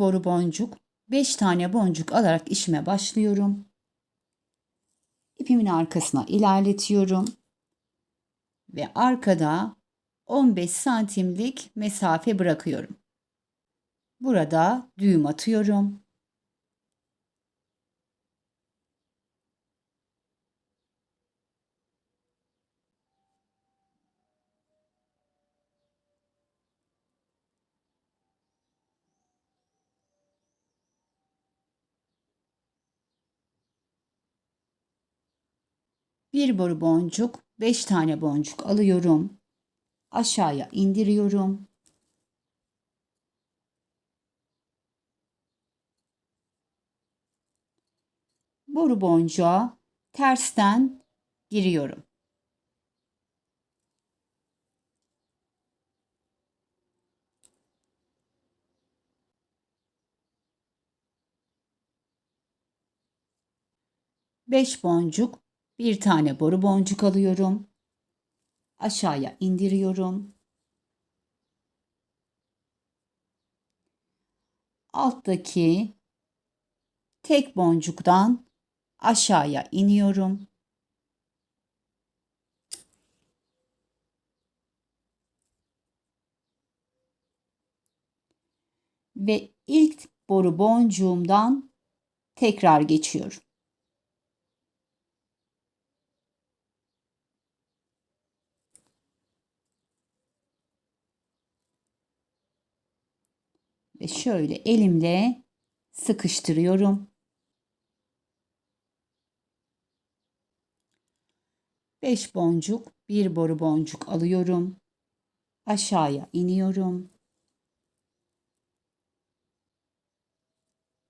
boru boncuk, 5 tane boncuk alarak işime başlıyorum. İpimin arkasına ilerletiyorum. Ve arkada 15 santimlik mesafe bırakıyorum. Burada düğüm atıyorum. Bir boru boncuk, 5 tane boncuk alıyorum. Aşağıya indiriyorum. Boru boncuğa tersten giriyorum. Beş boncuk, bir tane boru boncuk alıyorum. Aşağıya indiriyorum. Alttaki tek boncuktan aşağıya iniyorum. Ve ilk boru boncuğumdan tekrar geçiyorum. Ve şöyle elimle sıkıştırıyorum. 5 boncuk, bir boru boncuk alıyorum. Aşağıya iniyorum.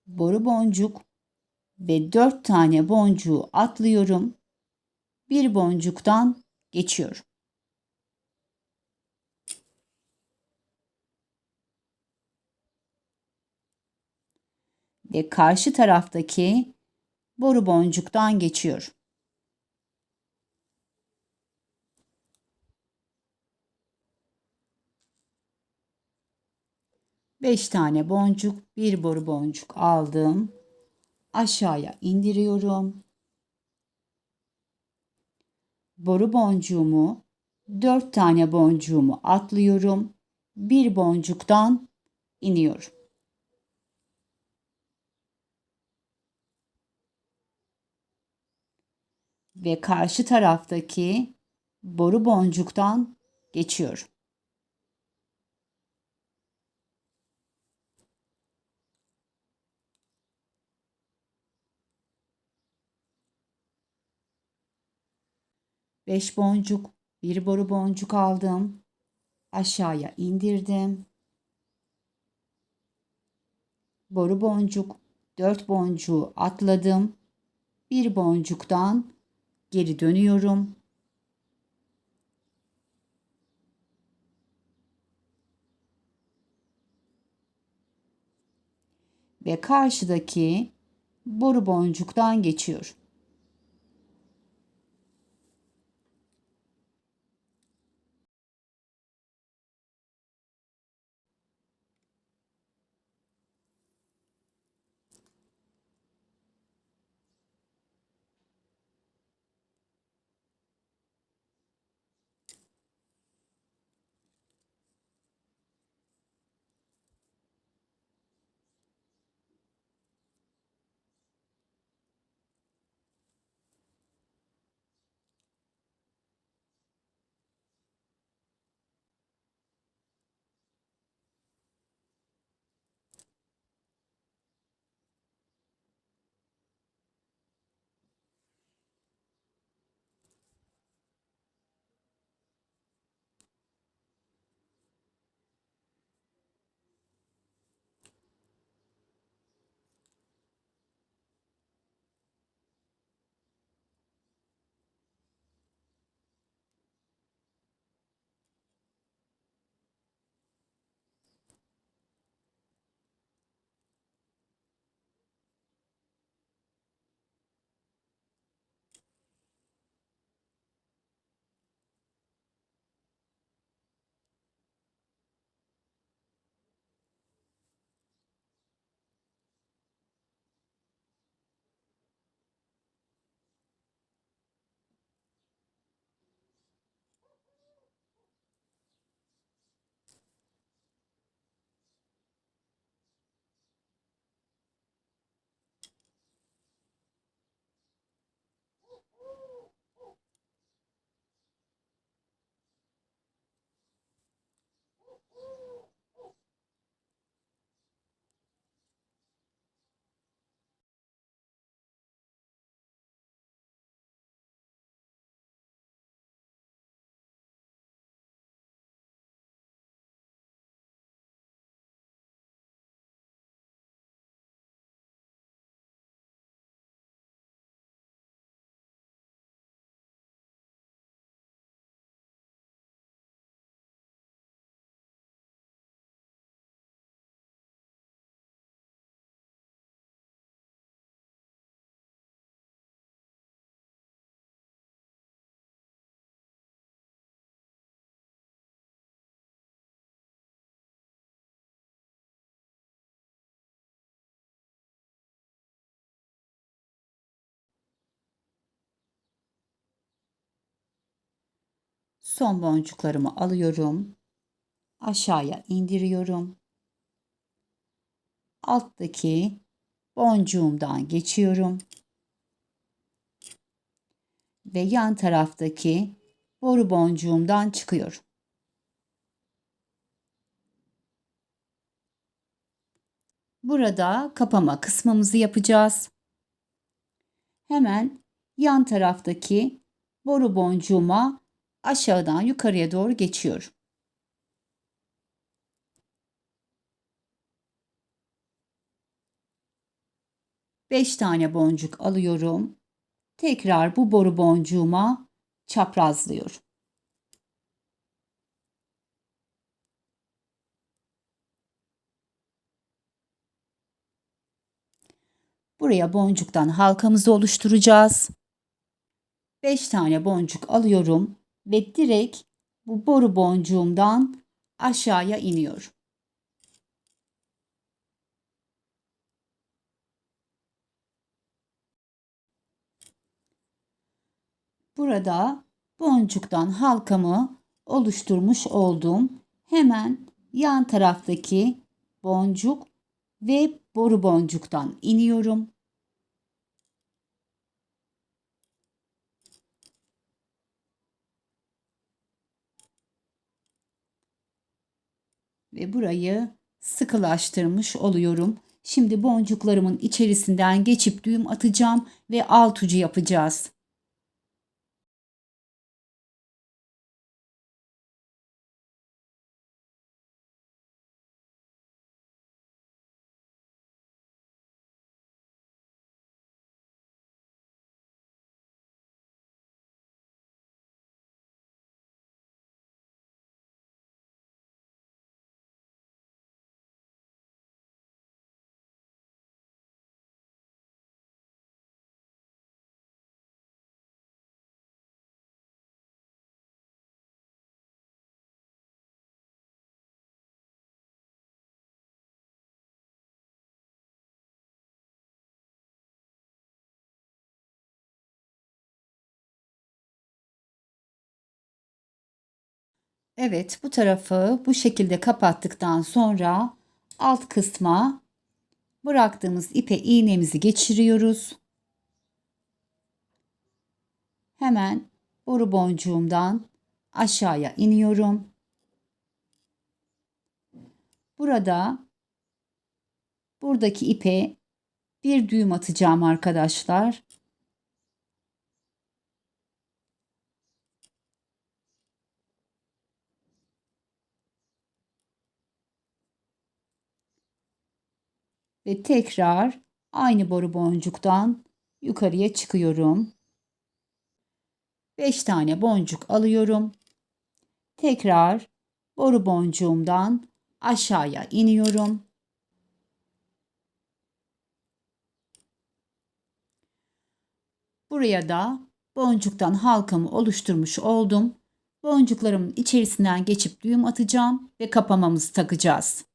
Boru boncuk ve 4 tane boncuğu atlıyorum. Bir boncuktan geçiyorum. Ve karşı taraftaki boru boncuktan geçiyorum. 5 tane boncuk, bir boru boncuk aldım. Aşağıya indiriyorum. Boru boncuğumu, 4 tane boncuğumu atlıyorum. Bir boncuktan iniyorum. Ve karşı taraftaki boru boncuktan geçiyorum. Beş boncuk, bir boru boncuk aldım. Aşağıya indirdim. Boru boncuk, dört boncuğu atladım. Bir boncuktan geri dönüyorum. Ve karşıdaki boru boncuktan geçiyorum. Son boncuklarımı alıyorum. Aşağıya indiriyorum. Alttaki boncuğumdan geçiyorum. Ve yan taraftaki boru boncuğumdan çıkıyorum. Burada kapama kısmımızı yapacağız. Hemen yan taraftaki boru boncuğuma aşağıdan yukarıya doğru geçiyorum. Beş tane boncuk alıyorum. Tekrar bu boru boncuğuma çaprazlıyorum. Buraya boncuktan halkamızı oluşturacağız. 5 tane boncuk alıyorum ve direkt bu boru boncuğumdan aşağıya iniyorum. Burada boncuktan halkamı oluşturmuş oldum. Hemen yan taraftaki boncuk ve boru boncuktan iniyorum. Ve burayı sıkılaştırmış oluyorum. Şimdi boncuklarımın içerisinden geçip düğüm atacağım ve alt ucu yapacağız. Evet bu tarafı bu şekilde kapattıktan sonra alt kısma bıraktığımız ipe iğnemizi geçiriyoruz. Hemen boru boncuğumdan aşağıya iniyorum. Burada buradaki ipe bir düğüm atacağım arkadaşlar. Ve tekrar aynı boru boncuktan yukarıya çıkıyorum. 5 tane boncuk alıyorum. Tekrar boru boncuğumdan aşağıya iniyorum. Buraya da boncuktan halkamı oluşturmuş oldum. Boncuklarımın içerisinden geçip düğüm atacağım ve kapamamızı takacağız.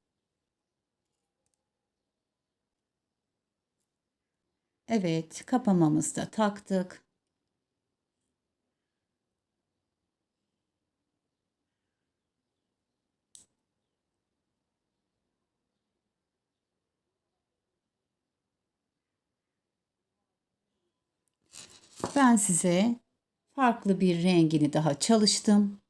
Evet, kapamamızı da taktık. Ben size farklı bir rengini daha çalıştım.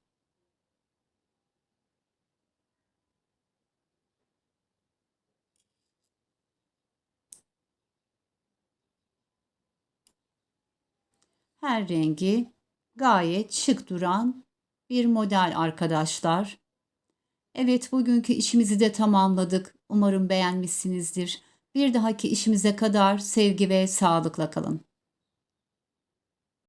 Her rengi gayet şık duran bir model arkadaşlar. Evet bugünkü işimizi de tamamladık. Umarım beğenmişsinizdir. Bir dahaki işimize kadar sevgi ve sağlıkla kalın.